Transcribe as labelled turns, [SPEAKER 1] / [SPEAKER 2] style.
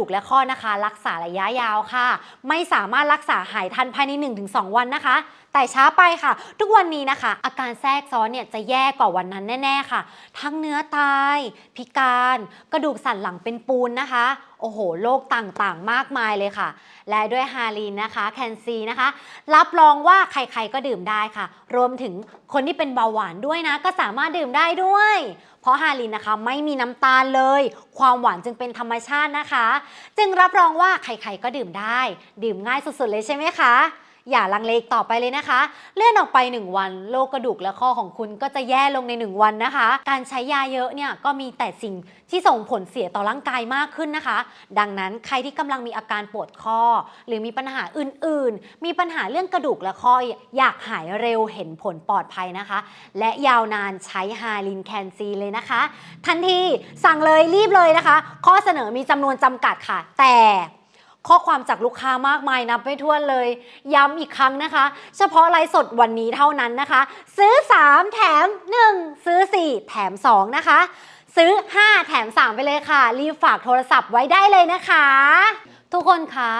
[SPEAKER 1] ดูกและข้อนะคะ รักษาระยะยาวค่ะ ไม่สามารถรักษาหายทันภายใน 1-2 วันนะคะ แต่ช้าไปค่ะ ทุกวันนี้นะคะ อาการแทรกซ้อนเนี่ยจะแย่กว่าวันนั้นแน่ ๆค่ะ ทั้งเนื้อตาย พิการ กระดูกสันหลังเป็นปูนนะคะ โอ้โหโรคต่างๆ มากมายเลยค่ะ และด้วยฮาลีนนะคะแคนซีนะคะ รับรองว่าใครๆก็ดื่มได้ค่ะ รวมถึงคนที่เป็นเบาหวานด้วยนะ ก็สามารถดื่มได้ด้วย เพราะฮาลินนะคะไม่มีน้ำตาลเลย ความหวานจึงเป็นธรรมชาตินะคะ จึงรับรองว่าใครๆก็ดื่มได้ ดื่มง่ายสุดๆเลยใช่ไหมคะ อย่าลังเลอีกต่อไปเลยนะคะ เลื่อนออกไป 1 วันโรคกระดูกและข้อของคุณก็จะแย่ลงใน 1 วันนะคะ การใช้ยาเยอะเนี่ยก็มีแต่สิ่งที่ส่งผลเสียต่อร่างกายมากขึ้นนะคะ ดังนั้นใครที่กำลังมีอาการปวดข้อ หรือมีปัญหาอื่นๆ มีปัญหาเรื่องกระดูกและข้ออยากหายเร็วเห็นผลปลอดภัยนะคะ และยาวนานใช้ฮาลินแคนซีเลยนะคะ ทันทีสั่งเลยรีบเลยนะคะ ข้อเสนอมีจำนวนจำกัดค่ะ แต่ ข้อความจากลูกค้ามากมายนับไม่ถ้วนเลย ย้ำอีกครั้งนะคะ เฉพาะไลฟ์สดวันนี้เท่านั้นนะคะ ซื้อ 3 แถม 1 ซื้อ 4 แถม 2 นะคะ ซื้อ 5 แถม 3 ไปเลยค่ะ รีบฝากโทรศัพท์ไว้ได้เลยนะคะ ทุกคนคะ